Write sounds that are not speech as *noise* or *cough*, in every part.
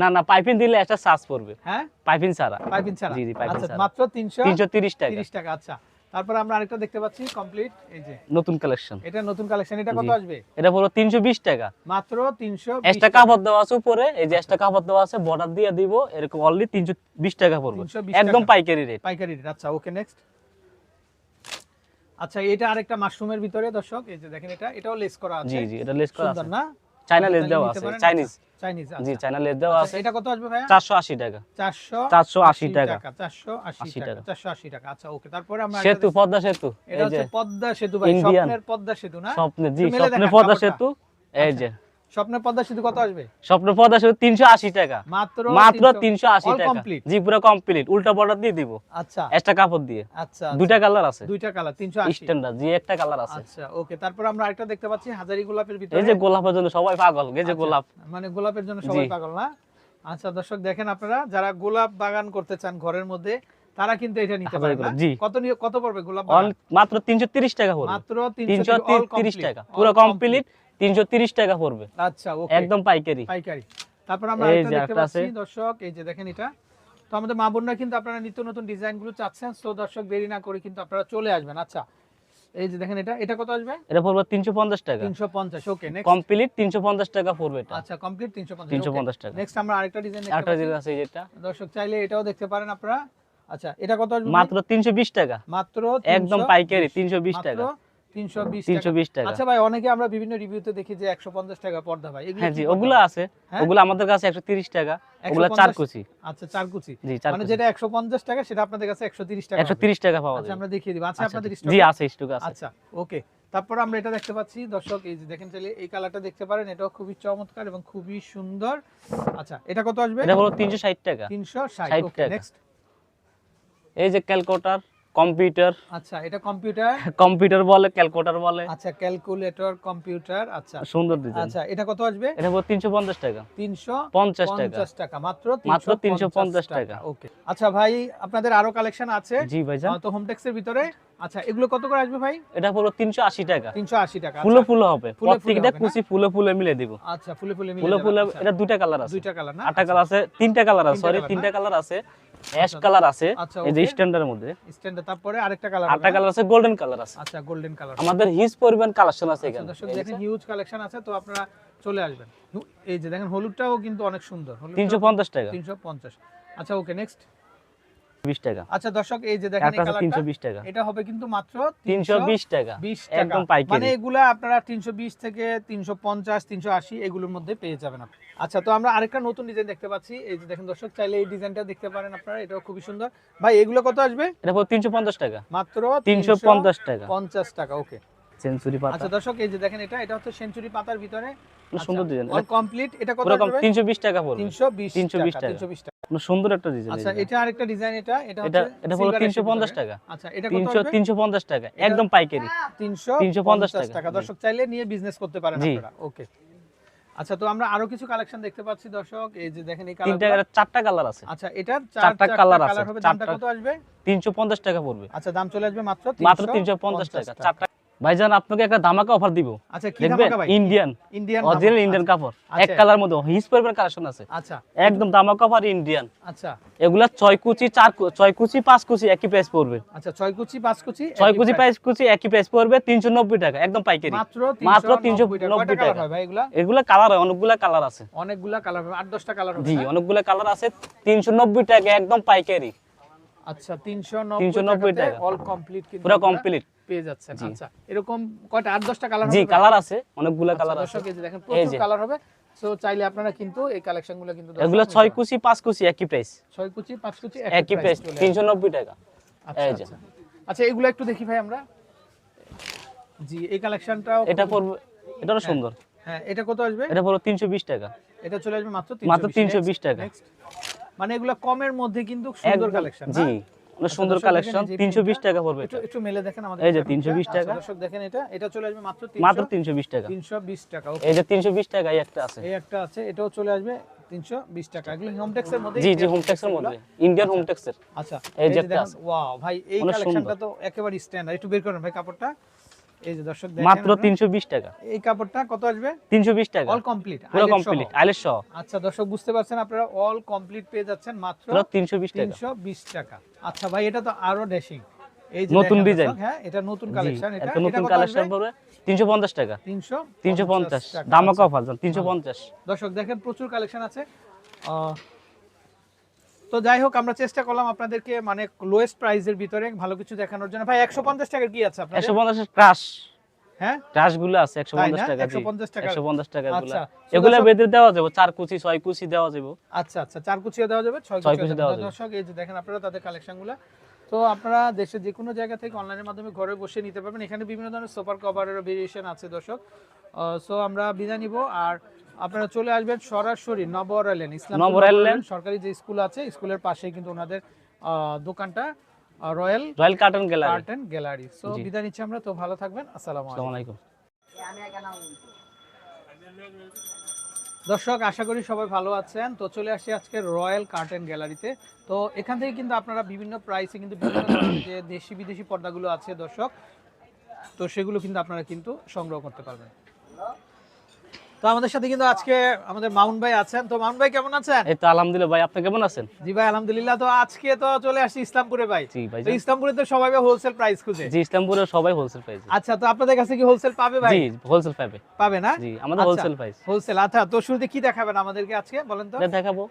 না না পাইপিং দিলে একটা চার্জ পড়বে। হ্যাঁ? পাইপিং ছাড়া। পাইপিং ছাড়া? জি, জি, পাইপিং আচ্ছা ছাড়া। মাত্র 300 330 টাকা। 30 টাকা আচ্ছা। তারপর আমরা আরেকটা দেখতে পাচ্ছি কমপ্লিট এই যে। নতুন কালেকশন এটা নতুন কালেকশন এটা কত আসবে? এটা পড়ল 320 টাকা। মাত্র 300 এক্সট্রা কাপড় দেওয়া আছে উপরে এই যে এক্সট্রা কাপড় দেওয়া আছে বর্ডার দিয়ে দিব এরকম অনলি 320 টাকা পড়বে। একদম পাইকারি রেট পাইকারি রেট আচ্ছা ওকে নেক্সট আচ্ছা এটা আরেকটা মাশরুমের ভিতরে দর্শক এই যে দেখেন এটা এটাও লেস করা আছে। জি জি এটা লেস করা সুন্দর আছে। না? চাইনা লেস দেওয়া আছে চাইনিজ আচ্ছা, চাইনিজ জি আচ্ছা। চাইনা লেস দেওয়া আচ্ছা, আছে। এটা কত আসবে ভাই 480 টাকা। 400 480 টাকা। 480 80 টাকা টাকা। 480 টাকা। আচ্ছা ওকে তারপরে আমরা সেতু পদ্মা সেতু। এটা হচ্ছে পদ্মা সেতু ভাই স্বপ্নের পদ্মা সেতু না? স্বপ্নে জি স্বপ্নের পদ্মা সেতু। এই যে পদ্মা সেতু কত আসবে? স্বপ্নের পদ্মা সেতু 380 টাকা। মাত্র মাত্র 300 380 টাকা। জি পুরো কমপ্লিট উল্টা বর্ডার দিয়ে দিব। আচ্ছা। এক্সট্রা কাপড় দিয়ে। আচ্ছা দুইটা কালার আছে। দুইটা কালার 380 স্ট্যান্ডার্ড জি একটা কালার আছে। আচ্ছা ওকে তারপর আমরা আরেকটা দেখতে পাচ্ছি হাজারি গোলাপের ভিতরে। এই যে গোলাপের জন্য সবাই পাগল এই যে আচ্ছা, গোলাপ। মানে গোলাপের জন্য সবাই পাগল না? আচ্ছা দর্শক দেখেন আপনারা যারা গোলাপ বাগান করতে চান ঘরের মধ্যে তারা কিন্তু এটা নিতে পারেন না? কত কত পড়বে গোলাপ? মাত্র 330 টাকা মাত্র 330 all 330 complete, টাকা। পুরো কমপ্লিট 330 টাকা পড়বে। আচ্ছা ওকে একদম পাইকারি। পাইকারি। তারপর আমরা আরেকটা দেখতে পাচ্ছি দর্শক এই যে দেখেন এটা। তো আমাদের মা বোনরা কিন্তু আপনারা নিত্য নতুন চাচ্ছেন দর্শক দেরি না করে কিন্তু আপনারা চলে আসবেন। আচ্ছা এই যে দেখেন এটা এটা কত আসবে? এটা পড়বে 350 টাকা। 350 ওকে নেক্সট কমপ্লিট 350 টাকা পড়বে এটা। আচ্ছা কমপ্লিট 350 350 টাকা। নেক্সট আমরা আরেকটা ডিজাইন দেখতে আরেকটা আছে যেটা দর্শক চাইলে এটাও দেখতে পারেন আপনারা। আচ্ছা এটা কত আসবে? মাত্র 320 টাকা। মাত্র একদম 320 পাইকারি 320 টাকা। 320 টাকা। 320 টাকা। আচ্ছা ভাই অনেকে আমরা বিভিন্ন রিভিউতে দেখি যে 150 টাকা পর্দা ভাই। হ্যাঁ জি ওগুলো আছে। হ্যাঁ? ওগুলো আমাদের কাছে 130 টাকা। ওগুলো চার কুচি আচ্ছা চার কুচি মানে যেটা 150 টাকা সেটা আপনাদের কাছে 130 টাকা 130 টাকা পাওয়া আচ্ছা আমরা দেখিয়ে দিব। আচ্ছা আচ্ছা, আপনাদের জি। আছে স্টক আছে। আচ্ছা ওকে। তারপর আমরা এটা দেখতে পাচ্ছি। দর্শক এই যে দেখেন চাইলে এই কালারটা দেখতে পারেন। এটাও খুবই চমৎকার এবং খুবই সুন্দর। আচ্ছা এটা কত আসবে? এটা হলো 360 টাকা। 360 ষাট টাকা। নেক্সট এই যে ক্যালকুলেটর কম্পিউটার। আচ্ছা এটা কম্পিউটার? কম্পিউটার বলে ক্যালকুলেটর বলে। আচ্ছা ক্যালকুলেটর কম্পিউটার আচ্ছা। সুন্দর ডিজাইন আচ্ছা এটা কত আসবে? এটা হলো 350 টাকা। 350 50 টাকা। টাকা মাত্র মাত্র 350 350 টাকা। ওকে। আচ্ছা ভাই আপনাদের আরও কালেকশন আছে? জি আহ, তো হোমটেক্স এর ভিতরে? আচ্ছা এগুলো কত করে আসবে ভাই? এটা হলো 380 টাকা। 380 টাকা ফুলে আচ্ছা। ফুলে হবে। ফুলে ফুলে প্রত্যেকটা হবে না? কুচি ফুলে ফুলে মিলে দিব। আচ্ছা ফুলে ফুলে মিলে ফুলে ফুলে আচ্ছা। এটা দুইটা কালার আছে। দুইটা কালার না? আটটা কালার আছে তিনটা কালার আছে সরি তিনটা কালার আছে। অ্যাশ আচ্ছা। কালার আছে আচ্ছা, এই যে। স্ট্যান্ডার্ডের মধ্যে। স্ট্যান্ডার্ড তারপরে আরেকটা কালার আরেকটা কালার আছে গোল্ডেন কালার আছে। আচ্ছা গোল্ডেন কালার আমাদের হিউজ পরিমাণ কালেকশন আছে আচ্ছা, এখানে। দর্শক দেখেন হিউজ কালেকশন আছে তো আপনারা চলে আসবেন। এই যে দেখেন হলুদটাও কিন্তু অনেক সুন্দর। হলুদটাও 350 টাকা। 350 আচ্ছা ওকে নেক্সট 20 টাকা। আচ্ছা দর্শক এই যে দেখেন এই কালারটা 320 টাকা। এটা হবে কিন্তু মাত্র 320 টাকা 20 টাকা। একদম পাইকারি। মানে এগুলা আপনারা 320 থেকে 350 380 এগুলোর মধ্যে পেয়ে যাবেন আপনি। আচ্ছা তো আমরা আরেকটা নতুন ডিজাইন দেখতে পাচ্ছি। এই যে দেখেন দর্শক চাইলে এই ডিজাইনটা দেখতে পারেন আপনারা। এটাও খুবই সুন্দর। ভাই এগুলো কত আসবে? এটা হলো 350 টাকা। মাত্র 350 টাকা। 50 টাকা ওকে সেঞ্চুরি পাতা। আচ্ছা দর্শক এই যে দেখেন এটা এটা হচ্ছে সেঞ্চুরি পাতার ভিতরে। সুন্দর ডিজাইন অল কমপ্লিট এটা কত কম আসবে? 320 টাকা পড়বে। 320 320 টাকা টাকা। 320 টাকা। সুন্দর একটা ডিজাইন আচ্ছা এটা। আরেকটা ডিজাইন এটা এটা এটা হলো 350 টাকা। আচ্ছা এটা কত 300 350 টাকা একদম পাইকারি। 350 টাকা, দর্শক চাইলে নিয়ে বিজনেস করতে পারেন আপনারা। ওকে আচ্ছা তো আমরা আরও কিছু কালেকশন দেখতে পাচ্ছি দর্শক। এই যে দেখেন এই তিনটা কালার চারটা কালার আছে। আচ্ছা এটা চারটা আছে, কালার হবে দামটা চারটা- কত আসবে? 350 টাকা পড়বে। আচ্ছা দাম চলে আসবে মাত্র মাত্র 350 টাকা। চারটা ভাইজান আপনাকে একটা ধামাকা অফার দিব। আচ্ছা কি ধামাকা ভাই? ইন্ডিয়ান ইন্ডিয়ান অরিজিনাল ইন্ডিয়ান কাপড়। এক আচ্ছা। কালার মধ্যে হিস পরিমাণ কালেকশন আছে। আচ্ছা। একদম ধামাকা অফার ইন্ডিয়ান আচ্ছা। এগুলা ছয় কুচি চার কু- ছয় কুচি পাঁচ কুচি একই প্রাইস পড়বে। আচ্ছা ছয় কুচি পাঁচ কুচি ছয় একই কুচি price। পাঁচ কুচি একই প্রাইস পড়বে তিনশো নব্বই টাকা একদম পাইকারি। মাত্র মাত্র 390 টাকা। 390। হয় ভাই এগুলা? এগুলা কালার হয় অনেকগুলা কালার আছে। অনেকগুলা কালার হবে আট দশটা কালার হবে জি অনেকগুলা কালার আছে তিনশো নব্বই টাকা একদম পাইকারি। আচ্ছা 390 390 টাকা। অল কমপ্লিট কিন্তু পুরো কমপ্লিট পেয়ে যাচ্ছেন। আচ্ছা এরকম কয়টা? আট দশটা কালার জি কালার আছে অনেকগুলা আচ্ছা, কালার আছে। দর্শক এই দেখেন প্রচুর কালার হবে। সো চাইলে আপনারা কিন্তু এই কালেকশনগুলো কিন্তু এগুলো নিতে ছয় পারেন। কুচি পাঁচ কুচি একই প্রাইস ছয় কুচি পাঁচ কুচি একই প্রাইস চলে আসবে। তিনশো নব্বই টাকা। আচ্ছা, আচ্ছা। আচ্ছা এগুলো একটু দেখি ভাই আমরা। জি এই কালেকশনটাও এটা পড়বে এটাও সুন্দর। হ্যাঁ এটা কত আসবে? এটা পড়বে তিনশো বিশ টাকা। এটা চলে আসবে মাত্র মাত্র 320 320 টাকা। মানে এগুলো কমের মধ্যে কিন্তু সুন্দর কালেকশন জি সুন্দর কালেকশন দেখেন এই যে তিনশো বিশ printটা, টাকা পড়বে একটু মেলে দেখেন আমাদের এই যে printটা। 320 আচ্ছা, টাকা। দর্শক দেখেন এটা এটা চলে আসবে মাত্র মাত্র 300 তিনশো বিশ টাকা। 320 টাকা। এই যে তিনশো বিশ টাকা এই একটা আছে। এই একটা আছে এটাও চলে আসবে 320 টাকা। এগুলো হোমটেক্স এর মধ্যে? জি জি হোমটেক্সের মধ্যে। ইন্ডিয়ান হোমটেক্সের আচ্ছা। এই যে দেখেন ওয়াও ভাই এই কালেকশনটা তো একেবারে স্ট্যান্ডার্ড একটু বের করেন ভাই কাপড়টা। এই যে দর্শক দেখেন মাত্র আপনারা। তিনশো বিশ টাকা। এই কাপড়টা কত আসবে? তিনশো বিশ টাকা। অল কমপ্লিট পুরো কমপ্লিট আইলের সহ। আচ্ছা দর্শক বুঝতে পারছেন আপনারা অল কমপ্লিট পেয়ে যাচ্ছেন মাত্র পুরো তিনশো বিশ টাকা। তিনশো বিশ টাকা। আচ্ছা ভাই এটা তো আরও ড্যাশিং এই যে নতুন ডিজাইন। হ্যাঁ এটা নতুন কালেকশন এটা নতুন কালেকশন পড়বে? তিনশো পঞ্চাশ টাকা। তিনশো তিনশো পঞ্চাশ। টাকা। দামও। কম তিনশো পঞ্চাশ। দর্শক দেখেন প্রচুর কালেকশন আছে। তো যাই হোক আমরা চেষ্টা করলাম আপনাদেরকে মানে লোয়েস্ট প্রাইসের ভিতরে ভালো কিছু দেখানোর জন্য। ভাই একশো পঞ্চাশ টাকার কি আছে আপনাদের? একশো ক্রাশ হ্যাঁ? গুলো আছে পঞ্চাশ? টাকা 150 টাকা। পঞ্চাশ টাকা আচ্ছা তো এগুলো দেওয়া যাবে চার কুচি ছয় কুচি দেওয়া যাবে। আচ্ছা আচ্ছা চার কুচিও দেওয়া যাবে ছয় ছয় কুচি দেওয়া দেওয়া যাবে। যাবে। দর্শক এই যে দেখেন আপনারা তাদের কালেকশনগুলো তো আপনারা দেশের যে কোনো জায়গা থেকে অনলাইনের মাধ্যমে ঘরে বসে নিতে পারবেন। এখানে বিভিন্ন ধরনের সুপার কভারেরও ভেরিয়েশন আছে দর্শক। সো আমরা বিদায় নিব। আর আপনারা চলে আসবেন সরাসরি নবর লেন ইসলাম লেন। সরকারি যে স্কুল আছে স্কুলের পাশেই কিন্তু ওনাদের দোকানটা royal royal carton gallery. And gallery. So বিদায় নিচ্ছি আমরা তো ভালো থাকবেন আসসালামু আলাইকুম। আসসালামু আলাইকুম। দর্শক আশা করি সবাই ভালো আছেন। তো চলে আসি আজকে রয়্যাল কার্টেন গ্যালারিতে। তো এখান থেকে কিন্তু আপনারা বিভিন্ন প্রাইসে কিন্তু বিভিন্ন যে দেশি বিদেশি পর্দাগুলো আছে দর্শক তো সেগুলো কিন্তু আপনারা কিন্তু সংগ্রহ করতে পারবেন। তো আমাদের সাথে কিন্তু আজকে আমাদের মাউন ভাই আছেন। তো মাউন ভাই কেমন আছেন? এই তো আলহামদুলিল্লাহ ভাই আপনি কেমন আছেন? জি ভাই আলহামদুলিল্লাহ। তো আজকে তো চলে আসি ইসলামপুরে ভাই। জি ভাই তো ইসলামপুরে তো সবাই হোলসেল প্রাইস খুঁজে। জি ইসলামপুরে সবাই হোলসেল প্রাইস আচ্ছা তো আপনাদের কাছে কি হোলসেল পাবে ভাই? জি হোলসেল পাবে। পাবে না? জি আমাদের। হোলসেল প্রাইস হোলসেল আচ্ছা তো শুরুতে কি দেখাবেন আমাদেরকে আজকে বলেন তো? দেখাবো।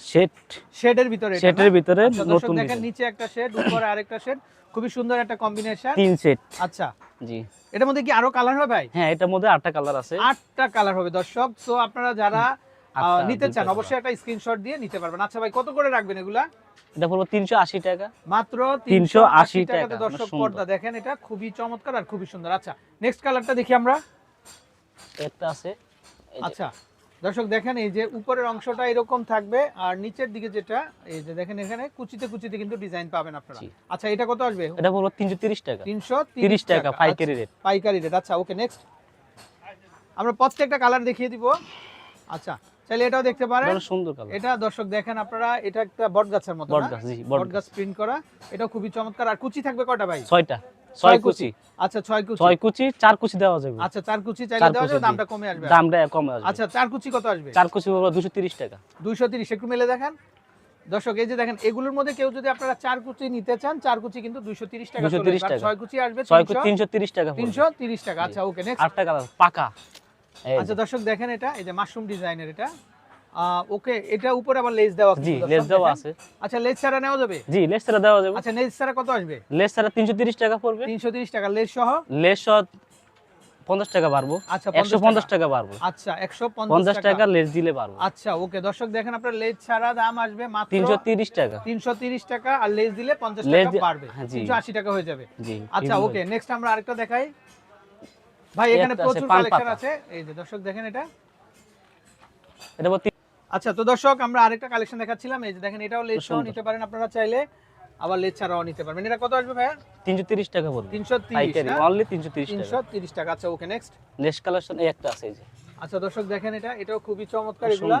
সেট শেডের ভিতরে? সেটের ভিতরে আচ্ছা, নতুন দেখেন নিচে একটা শেড উপরে আরেকটা শেড খুবই সুন্দর একটা কম্বিনেশন তিন আচ্ছা। জি। এটার মধ্যে কি আরও কালার হবে ভাই? হ্যাঁ এটার মধ্যে আটটা কালার আছে। আটটা কালার হবে দর্শক। আপনারা যারা নিতে চান অবশ্যই একটা স্ক্রিনশট দিয়ে নিতে পারবেন। আচ্ছা ভাই কত করে রাখবেন এগুলা? এটা তিনশো আশি টাকা। মাত্র 380 তিনশো আশি টাকা, দর্শক পর্দা দেখেন এটা খুবই চমৎকার আর খুবই সুন্দর। আচ্ছা নেক্সট কালারটা দেখি আমরা। একটা আছে। আচ্ছা। দর্শক দেখেন এই যে উপরের অংশটা এরকম থাকবে আর নিচের দিকে যেটা এই যে দেখেন এখানে কুচিতে কুচিতে কিন্তু ডিজাইন পাবেন আপনারা। আচ্ছা এটা কত আসবে? এটা তিনশো তিরিশ টাকা। তিনশো তিরিশ টাকা পাইকারি রেট পাইকারি রেট আচ্ছা ওকে নেক্সট আমরা প্রত্যেকটা কালার দেখিয়ে দিব। আচ্ছা তাহলে এটাও দেখতে পারেন। বড় সুন্দর কালার এটা দর্শক দেখেন আপনারা এটা একটা বটগাছের মতো বট না? গাছ জি বট বট প্রিন্ট করা। এটা খুবই চমৎকার। আর কুচি থাকবে কটা ভাই? ছয়টা। ছয় কুচি। আচ্ছা ছয় কুচি। ছয় কুচি চার কুচি দেওয়া যাবে। আচ্ছা চার কুচি চাইলে দেওয়া যাবে দামটা কমে আসবে দামটা কমে আসবে। আচ্ছা চার কুচি কত আসবে? চার কুচি পড়ব দুশো টাকা। দুইশো তিরিশ একটু মেলে দেখেন। দর্শক এই যে দেখেন এগুলোর মধ্যে কেউ যদি আপনারা চার কুচি নিতে চান চার কুচি কিন্তু দুইশো তিরিশ টাকা 230 চলে আসবে। আর টাকা। ছয় কুচি আসবে ছয় কুচি তিনশো তিরিশ টাকা পড়বে। তিনশো তিরিশ টাকা। আচ্ছা ওকে নেক্সট আটটা কালার পাকা। আচ্ছা দর্শক দেখেন এটা এই যে মাশরুম ডিজাইনের এটা। ওকে এটা উপরে আবার লেস দেওয়া জি লেস দেওয়া আছে। আচ্ছা লেস ছাড়া নেওয়া যাবে? জি লেস ছাড়া দেওয়া যাবে। আচ্ছা লেস ছাড়া কত আসবে? লেস ছাড়া তিনশো তিরিশ টাকা পড়বে। তিনশো তিরিশ টাকা লেস সহ? লেস সহ পঞ্চাশ টাকা বাড়বো। আচ্ছা একশো পঞ্চাশ টাকা বাড়বো। আচ্ছা একশো পঞ্চাশ পঞ্চাশ টাকা। টাকা লেস দিলে পারব আচ্ছা ওকে দর্শক দেখেন আপনার লেস ছাড়া দাম আসবে মাত্র তিনশো তিরিশ টাকা। তিনশো তিরিশ টাকা আর লেস দিলে পঞ্চাশ লেস টাকা দি- বাড়বে। হ্যাঁ, তিনশো আশি টাকা হয়ে যাবে। জি আচ্ছা ওকে নেক্সট আমরা আরেকটা দেখাই। ভাই এখানে প্রচুর কালেকশন আছে। এই যে দর্শক দেখেন এটা। এটা আচ্ছা তো দর্শক আমরা আরেকটা কালেকশন দেখাচ্ছিলাম। এই যে দেখেন এটাও লেস সহ নিতে পারেন আপনারা চাইলে। আবার লেস ছাড়াও নিতে পারবেন। এটা কত আসবে ভাইয়া? তিনশো তিরিশ টাকা পড়বে তিনশো তিরিশ পাইকারি। অনলি তিনশো তিরিশ তিনশো টাকা তিরিশ টাকা। আচ্ছা ওকে নেক্সট নেক্সট কালেকশন এই একটা আছে এই যে। আচ্ছা দর্শক দেখেন এটা। এটাও খুবই চমৎকার এগুলা।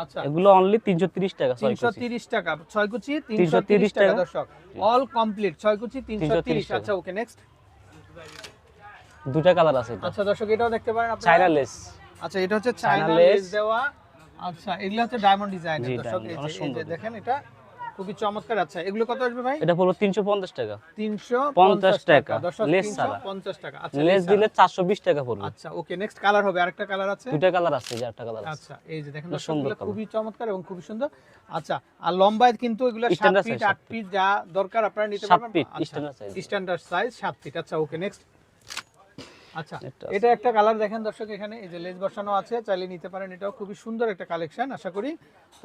আচ্ছা। এগুলো অনলি তিনশো তিরিশ টাকা ছয় তিনশো কুচি তিরিশ টাকা। ছয় কুচি তিনশো 330 তিরিশ টাকা। দর্শক। অল কমপ্লিট ছয় কুচি তিনশো তিরিশ। 330 টাকা। আচ্ছা ওকে নেক্সট দুটা কালার আছে আচ্ছা দর্শক এটাও দেখতে পারেন আপনারা। চাইনা লেস আচ্ছা এটা হচ্ছে চায়না চায়না লেস দেওয়া। আচ্ছা এগুলো হচ্ছে ডায়মন্ড ডিজাইন দর্শক এই যে- দেখেন এটা খুবই চমৎকার। আচ্ছা এগুলো কত আসবে ভাই? এটা তিনশো পঞ্চাশ টাকা। তিনশো 50 টাকা, তিনশো ছাড়া। পঞ্চাশ টাকা। আচ্ছা লেস দিলে ছাড়া। চারশো বিশ টাকা পড়বে। আচ্ছা ওকে নেক্সট কালার হবে। আরেকটা কালার আছে? দুটা কালার আছে যে একটা কালার আছে। আচ্ছা এই যে দেখেন সুন্দর এগুলো খুবই চমৎকার এবং খুবই সুন্দর। আচ্ছা আর লম্বায় কিন্তু এগুলো সাত Standard ফিট size, আট ফিট যা দরকার আপনারা নিতে পারবেন। feet, আচ্ছা, স্ট্যান্ডার্ড সাইজ সাত ফিট আচ্ছা ওকে নেক্সট আচ্ছা এটা একটা কালার দেখেন দর্শক এখানে এই যে লেস বসানো আছে চাইলে নিতে পারেন এটাও খুবই সুন্দর একটা কালেকশন আশা করি।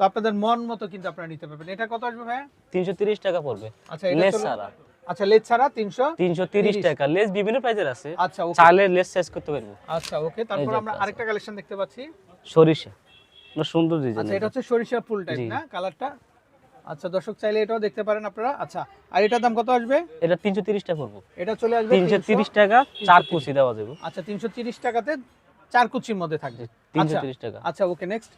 তো আপনাদের মন মতো কিন্তু আপনারা নিতে পারবেন। এটা কত আসবে তিনশো তিরিশ টাকা পড়বে। আচ্ছা লেস ছাড়া। আচ্ছা লেস ছাড়া তিনশো তিনশো তিরিশ টাকা। লেস বিভিন্ন প্রাইজের আছে। আচ্ছা ওকে। চাইলে লেস সাইজ করতে পারব। আচ্ছা ওকে। তারপর আমরা আরেকটা কালেকশন দেখতে পাচ্ছি। সরিষা। সুন্দর ডিজাইন আচ্ছা এটা হচ্ছে সরিষা ফুল টাইপ। না? কালারটা আচ্ছা দর্শক চাইলে এটাও দেখতে পারেন আপনারা। আচ্ছা আর এটার দাম কত আসবে? এটা তিনশো তিরিশ টাকা পড়ব এটা চলে আসবে তিনশো তিরিশ টাকা চার কুচি দেওয়া যাবে। আচ্ছা তিনশো তিরিশ টাকাতে চার কুচির মধ্যে থাকবে। তিনশো আচ্ছা তিরিশ টাকা। আচ্ছা ওকে নেক্সট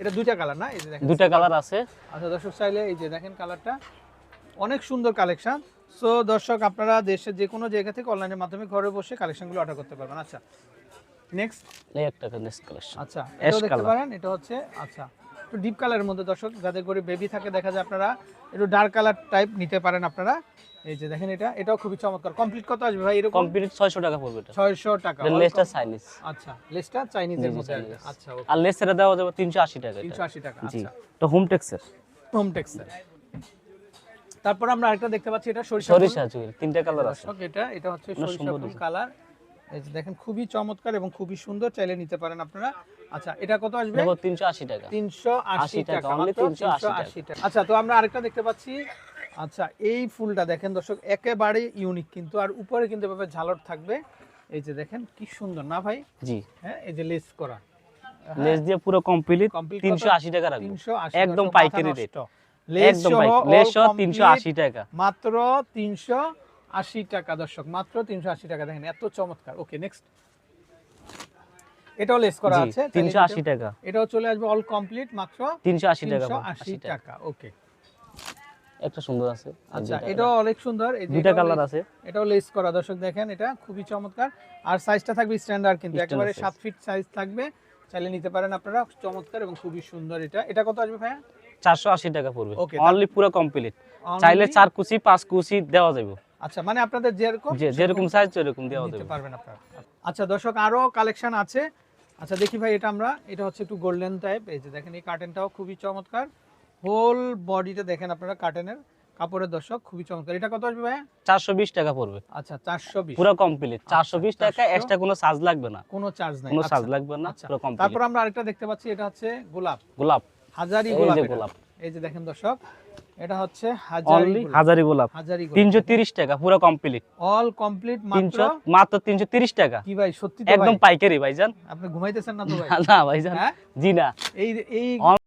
এটা দুইটা কালার না? এই যে দেখেন দুটা কালার আছে। আচ্ছা দর্শক চাইলে এই যে দেখেন কালারটা অনেক সুন্দর কালেকশন। সো দর্শক আপনারা দেশের যে কোনো জায়গা থেকে অনলাইনের মাধ্যমে ঘরে বসে কালেকশনগুলো অর্ডার করতে পারবেন। আচ্ছা নেক্সট এই একটা নেক্সট কালেকশন আচ্ছা এটাও দেখতে পারেন এটা হচ্ছে আচ্ছা একটু ডিপ কালারের মধ্যে দর্শক যাদের করে বেবি থাকে দেখা যায় আপনারা একটু ডার্ক কালার টাইপ নিতে পারেন আপনারা। এই যে দেখেন এটা এটাও খুবই চমৎকার। কমপ্লিট কত আসবে ভাই? এরকম? কমপ্লিট 600 টাকা পড়বে এটা। ছয়শো টাকা এটা লেসটা চাইনিজ আচ্ছা লেসটা চাইনিজের মধ্যে। Chinese। আচ্ছা আর লেসের দেওয়া যাবে 380 টাকা তিনশো এটা আশি টাকা আচ্ছা। তো হোম টেক্সের হোম টেক্সটাইল তারপর আমরা আরেকটা দেখতে পাচ্ছি এটা সরিষা। সরিষা চুল তিনটা কালার আছে। দর্শক এটা এটা হচ্ছে সরিষা ফুল কালার এই যে দেখেন খুবই চমৎকার এবং খুবই সুন্দর চাইলে নিতে পারেন আপনারা। আচ্ছা এটা কত আসবে? দেখো 380 টাকা। তিনশো আশি টাকা, টাকা only মাত্র 380 380 টাকা। আচ্ছা তো আমরা আরেকটা দেখতে পাচ্ছি। আচ্ছা এই ফুলটা দেখেন দর্শক একেবারে ইউনিক কিন্তু আর উপরে কিন্তু এভাবে ঝালর থাকবে। এই যে দেখেন কি সুন্দর না ভাই? জি। হ্যাঁ এই যে লেস করা। লেস দিয়ে পুরো কমপ্লিট 380 টাকা রাখব। তিনশো আশি একদম পাইকারি রেট লেস সহ লেস সহ complete 380 টাকা। মাত্র তিনশো আশি টাকা দর্শক মাত্র তিনশো আশি টাকা দেখেন এত চমৎকার। ওকে নেক্সট এটাও লেস করা আছে 380 টাকা। এটাও চলে আসবে অল কমপ্লিট মাত্র 380 টাকা তিনশো পড়বে, আশি টাকা। টাকা ওকে একটা সুন্দর আছে আচ্ছা এটাও অনেক সুন্দর এই এটাও কালার আছে। এটাও লেস করা দর্শক দেখেন এটা খুবই চমৎকার। আর সাইজটা থাকবে স্ট্যান্ডার্ড কিন্তু একেবারে size। সাত ফিট সাইজ থাকবে। চাইলে নিতে পারেন আপনারা চমৎকার এবং খুবই সুন্দর এটা। এটা কত আসবে ভাইয়া? 480 টাকা পড়বে। অনলি পুরো কমপ্লিট চাইলে চার কুচি পাঁচ কুচি দেওয়া যাবে। আচ্ছা মানে আপনাদের যেরকম যেরকম সাইজ সেরকম দেওয়া যাবে পারবেন আপনারা। আচ্ছা দর্শক আরও কালেকশন আছে। আচ্ছা দেখি ভাই এটা আমরা এটা হচ্ছে একটু গোল্ডেন টাইপ এই যে দেখেন এই কার্টেনটাও খুবই চমৎকার। হোল বডিটা দেখেন আপনারা কার্টেনের কাপড়ের দর্শক খুবই চমৎকার। এটা কত আসবে ভাই 420 টাকা পড়বে। আচ্ছা চারশো বিশ। পুরো কমপ্লিট 420 টাকা এক্সট্রা কোনো চার্জ লাগবে না। কোনো চার্জ নাই। কোনো আচ্ছা, চার্জ লাগবে না আচ্ছা। পুরো কমপ্লিট তারপর আমরা আরেকটা দেখতে পাচ্ছি এটা হচ্ছে গোলাপ। গোলাপ। হাজারি গোলাপ। এই যে দেখেন দর্শক এটা হচ্ছে হাজারি গোলাপ। হাজারি গোলাপ। হাজারি গোলাপ। 330 টাকা পুরো কমপ্লিট অল কমপ্লিট তিনশো মাত্র তিনশো তিরিশ টাকা। কি ভাই সত্যি একদম পাইকারি ভাইজান। আপনি ঘুমাইতেছেন না তো ভাই? *laughs* না ভাইজান। হ্যাঁ? জি না। এই এই